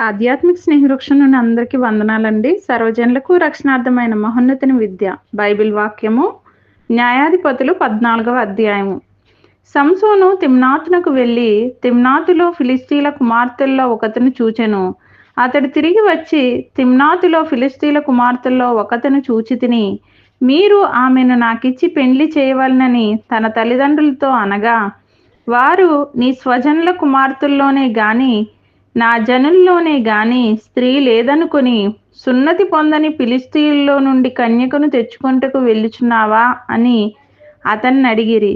ఆధ్యాత్మిక స్నేహవృక్షం నుండి అందరికీ వందనాలండి. సర్వజనులకు రక్షణార్థమైన మహోన్నతిని విద్య. బైబిల్ వాక్యము న్యాయాధిపతులు పద్నాలుగవ అధ్యాయము. సంసోను తిమ్నాతునకు వెళ్ళి తిమ్నాతులో ఫిలిస్తీన్ల కుమార్తెల్లో ఒకతను చూచెను. అతడు తిరిగి వచ్చి తిమ్నాతులో ఫిలిస్తీన్ల కుమార్తెల్లో ఒకతను చూచి తిని మీరు ఆమెను నాకిచ్చి పెండ్లి చేయవలనని తన తల్లిదండ్రులతో అనగా వారు నీ స్వజనుల కుమార్తెల్లోనే గాని నా జనుల్లోనే గాని స్త్రీ లేదనుకుని సున్నతి పొందని పిలిస్తీయుల్లో నుండి కన్యకను తెచ్చుకొంటకు వెళ్ళుచున్నావా అని అతన్ని అడిగిరి.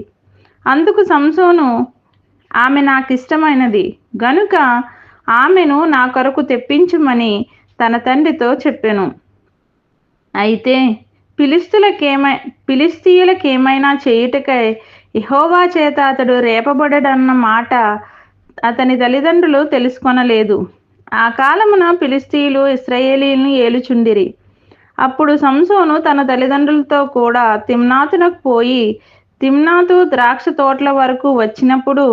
అందుకు సంసోను ఆమె నాకు ఇష్టమైనది గనుక ఆమెను నా కొరకు తెప్పించుమని తన తండ్రితో చెప్పెను. అయితే పిలిస్తులకేమై పిలిస్తీయులకేమైనా చేయుటకై యహోవా చేత అతడు రేపబడడన్న మాట అతని తల్లిదండ్రులు తెలుసుకొనలేదు. ఆ కాలమున ఫిలిస్తీయులు ఇస్రాయేలీలను ఏలుచుండిరి. అప్పుడు సంసోను తన తల్లిదండ్రులతో కూడా తిమ్నాతునకు పోయి తిమ్నాతు ద్రాక్ష తోటల వరకు వచ్చినప్పుడు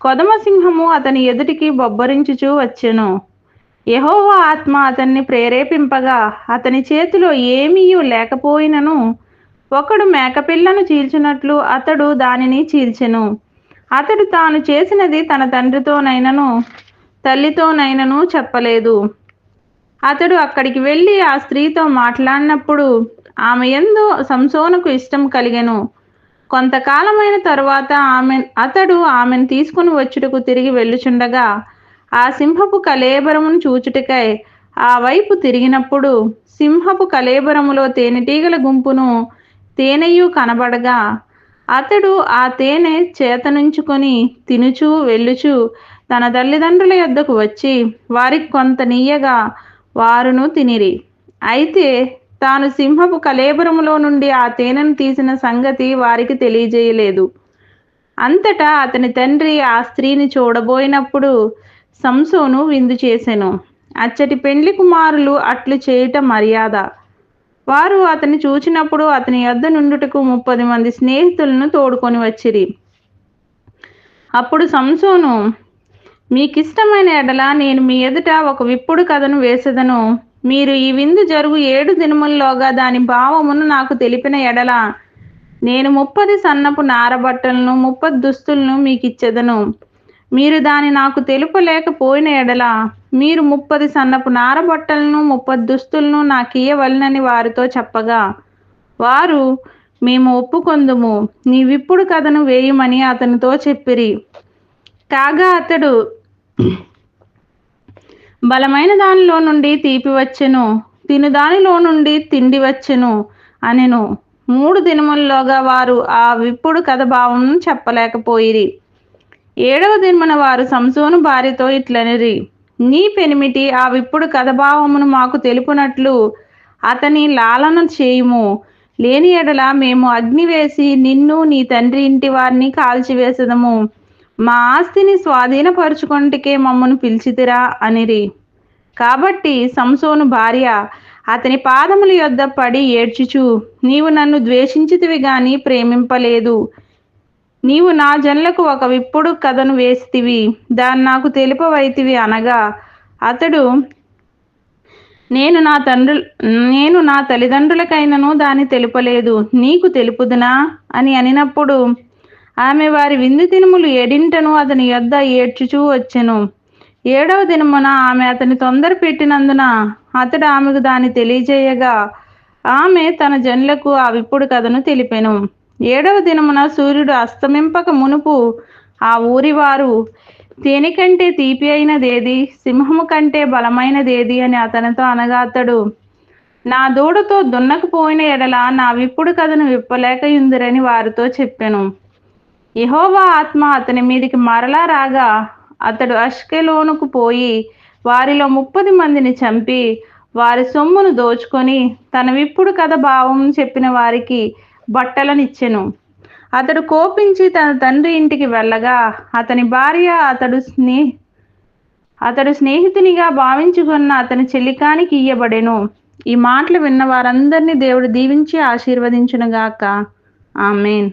కొదమసింహము అతని ఎదుటికి బొబ్బరించుచూ వచ్చెను. యహోవా ఆత్మ అతన్ని ప్రేరేపింపగా అతని చేతిలో ఏమీ లేకపోయినను ఒకడు మేకపిల్లను చీల్చినట్లు అతడు దానిని చీల్చెను. అతడు తాను చేసినది తన తండ్రితోనైనను తల్లితోనైనను చెప్పలేదు. అతడు అక్కడికి వెళ్ళి ఆ స్త్రీతో మాట్లాడినప్పుడు ఆమె ఎందు సంసోనకు ఇష్టం కలిగెను. కొంతకాలమైన తరువాత ఆమె అతడు ఆమెను తీసుకుని వచ్చుటకు తిరిగి వెళ్ళుచుండగా ఆ సింహపు కలేబరమును చూచుటకై ఆ వైపు తిరిగినప్పుడు సింహపు కలేబరములో తేనెటీగల గుంపును తేనెయు కనబడగా అతడు ఆ తేనె చేతనుంచుకొని తినుచు వెళ్ళుచు తన తల్లిదండ్రుల యొద్దకు వచ్చి వారికి కొంత నీయగా వారును తినిరి. అయితే తాను సింహపు కలేబరములో నుండి ఆ తేనెను తీసిన సంగతి వారికి తెలియజేయలేదు. అంతటా అతని తండ్రి ఆ స్త్రీని చూడబోయినప్పుడు సంసోను విందు చేసెను. అచ్చటి పెండ్లి కుమారులు అట్లు చేయటం మర్యాద. వారు అతన్ని చూచినప్పుడు అతని యొద్ద నుండుటకు ముప్పది మంది స్నేహితులను తోడుకొని వచ్చిరి. అప్పుడు సంసోను మీకిష్టమైన ఎడల నేను మీ ఎదుట ఒక విప్పుడు కథను వేసెదను. మీరు ఈ విందు జరుగు ఏడు దినముల్లోగా దాని భావమును నాకు తెలిపిన ఎడల. నేను ముప్పది సన్నపు నారబట్టలను ముప్పది దుస్తులను మీకు ఇచ్చెదను మీరు దాని నాకు తెలుపలేకపోయిన ఎడల. మీరు ముప్పది సన్నపు నారబట్టలను ముప్పది దుస్తులను నాకు ఇయ్యవలనని వారితో చెప్పగా వారు మేము ఒప్పుకొందుము నీవిప్పుడు కథను వేయమని అతనితో చెప్పిరి. కాగా అతడు బలమైన దానిలో నుండి తీపి వచ్చెను తిను దానిలో నుండి తిండి వచ్చెను అనెను. మూడు దినముల్లోగా వారు ఆ విప్పుడు కథ భావం చెప్పలేకపోయిరి. ఏడవ దినమున వారు సంసోను భార్యతో ఇట్లనిరి. నీ పెనిమిటి ఆ విప్పుడు కథభావమును మాకు తెలుపునట్లు అతని లాలన చేయుము. లేని ఎడల మేము అగ్ని వేసి నిన్ను నీ తండ్రి ఇంటి వారిని కాల్చివేసదము. మా ఆస్తిని స్వాధీనపరుచుకొంటికే మమ్మను పిలిచితిరా అనిరి. కాబట్టి సంసోను భార్య అతని పాదముల యొద్ద పడి ఏడ్చుచు. నీవు నన్ను ద్వేషించితివి గాని ప్రేమింపలేదు. నీవు నా జన్లకు ఒక విప్పుడు కథను వేస్తివి. దాన్ని నాకు తెలుపవైతివి అనగా అతడు నేను నా తండ్రు నేను నా తల్లిదండ్రులకైనను దాన్ని తెలుపలేదు. నీకు తెలుపుదునా? అని అనినప్పుడు ఆమె వారి విందు దినములు ఏడింటను అతని యొద్ద ఏడ్చుచూ వచ్చెను. ఏడవ దినమున ఆమె అతని తొందర పెట్టినందున అతడు ఆమెకు దాన్ని తెలియజేయగా ఆమె తన జన్లకు ఆ విప్పుడు కథను తెలిపెను. ఏడవ దినమున సూర్యుడు అస్తమింపక మునుపు ఆ ఊరివారు తేనికంటే తేనె కంటే తీపి అయినదేది సింహము కంటే బలమైనదేది అని అతనితో అనగా అతడు నా దూడతో దున్నకపోయిన ఎడల నా విప్పుడు కథను విప్పలేక ఇందురని వారితో చెప్పాను. యహోవా ఆత్మ అతని మీదికి మరలా రాగా అతడు అష్కెలోనుకు పోయి వారిలో ముప్పది మందిని చంపి వారి సొమ్మును దోచుకొని తన విప్పుడు కథ భావం చెప్పిన వారికి బట్టలను ఇచ్చెను అతడు కోపించి తన తండ్రి ఇంటికి వెళ్ళగా అతని భార్య అతడు స్నే అతడు స్నేహితునిగా భావించుకున్న అతని చెల్లికానికి ఇయ్యబడెను. ఈ మాటలు విన్న వారందరినీ దేవుడు దీవించి ఆశీర్వదించునుగాక. ఆమెన్.